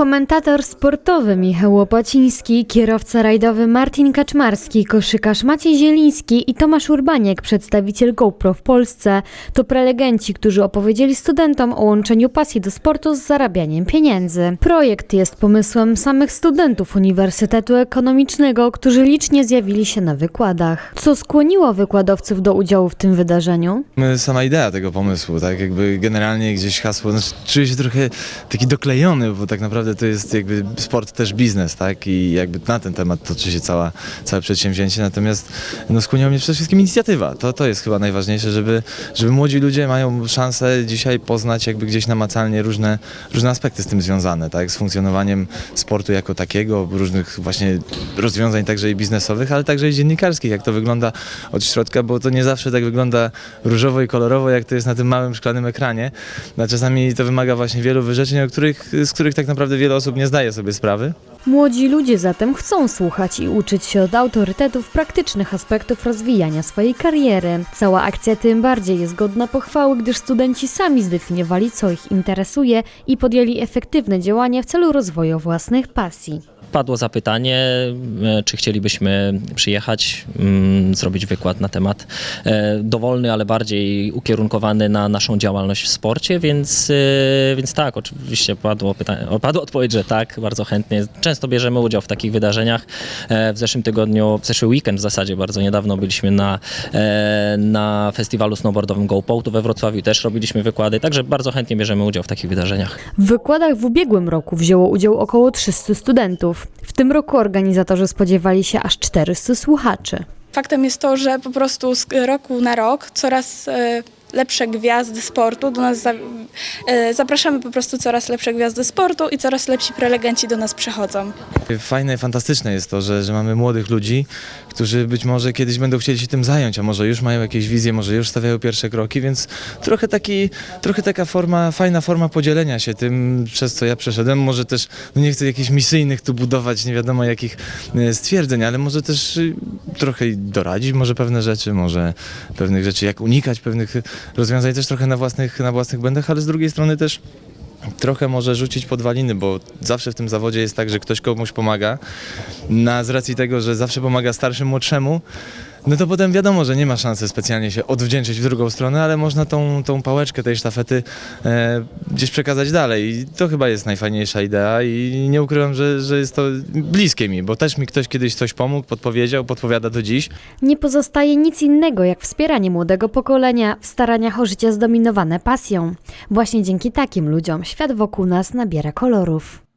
Komentator sportowy Michał Łopaciński, kierowca rajdowy Martin Kaczmarski, koszykarz Maciej Zieliński i Tomasz Urbaniek, przedstawiciel GoPro w Polsce, to prelegenci, którzy opowiedzieli studentom o łączeniu pasji do sportu z zarabianiem pieniędzy. Projekt jest pomysłem samych studentów Uniwersytetu Ekonomicznego, którzy licznie zjawili się na wykładach. Co skłoniło wykładowców do udziału w tym wydarzeniu? My- Sama idea tego pomysłu, tak jakby generalnie gdzieś hasło, znaczy czuję się trochę taki doklejony, bo tak naprawdę to jest jakby sport też biznes, tak? I jakby na ten temat toczy się cała, całe przedsięwzięcie, natomiast no skłoniła mnie przede wszystkim inicjatywa, to, to jest chyba najważniejsze, żeby, żeby młodzi ludzie mają szansę dzisiaj poznać jakby gdzieś namacalnie różne, różne aspekty z tym związane, tak, z funkcjonowaniem sportu jako takiego, różnych właśnie rozwiązań także i biznesowych, ale także i dziennikarskich, jak to wygląda od środka, bo to nie zawsze tak wygląda różowo i kolorowo, jak to jest na tym małym szklanym ekranie. A czasami to wymaga właśnie wielu wyrzeczeń, o których, z których tak naprawdę wiele osób nie zdaje sobie sprawy. Młodzi ludzie zatem chcą słuchać i uczyć się od autorytetów praktycznych aspektów rozwijania swojej kariery. Cała akcja tym bardziej jest godna pochwały, gdyż studenci sami zdefiniowali, co ich interesuje i podjęli efektywne działania w celu rozwoju własnych pasji. Padło zapytanie, e, czy chcielibyśmy przyjechać, mm, zrobić wykład na temat e, dowolny, ale bardziej ukierunkowany na naszą działalność w sporcie, więc, e, więc tak, oczywiście padło, pytanie, padła odpowiedź, że tak, bardzo chętnie. Często bierzemy udział w takich wydarzeniach. E, W zeszłym tygodniu, w zeszły weekend w zasadzie, bardzo niedawno byliśmy na, e, na festiwalu snowboardowym GoPo tu we Wrocławiu, też robiliśmy wykłady, także bardzo chętnie bierzemy udział w takich wydarzeniach. W wykładach w ubiegłym roku wzięło udział około 300 studentów. W tym roku organizatorzy spodziewali się aż 400 słuchaczy. Faktem jest to, że po prostu z roku na rok coraz e, lepsze gwiazdy sportu do nas za, e, zapraszamy po prostu coraz lepsze gwiazdy sportu i coraz lepsi prelegenci do nas przychodzą. Fajne, fantastyczne jest to, że, że mamy młodych ludzi, którzy być może kiedyś będą chcieli się tym zająć, a może już mają jakieś wizje, może już stawiają pierwsze kroki, więc trochę, taki, trochę taka forma, fajna forma podzielenia się tym, przez co ja przeszedłem. Może też, no nie chcę jakichś misyjnych tu budować, nie wiadomo jakich e, stwierdzeń, ale może też y, trochę doradzić może pewne rzeczy, może pewnych rzeczy, jak unikać pewnych rozwiązań też trochę na własnych, na własnych błędach, ale z drugiej strony też trochę może rzucić podwaliny, bo zawsze w tym zawodzie jest tak, że ktoś komuś pomaga. Na, z racji tego, że zawsze pomaga starszym młodszemu, no to potem wiadomo, że nie ma szansy specjalnie się odwdzięczyć w drugą stronę, ale można tą, tą pałeczkę tej sztafety e, gdzieś przekazać dalej. I to chyba jest najfajniejsza idea i nie ukrywam, że, że jest to bliskie mi, bo też mi ktoś kiedyś coś pomógł, podpowiedział, podpowiada do dziś. Nie pozostaje nic innego jak wspieranie młodego pokolenia w staraniach o życie zdominowane pasją. Właśnie dzięki takim ludziom świat wokół nas nabiera kolorów.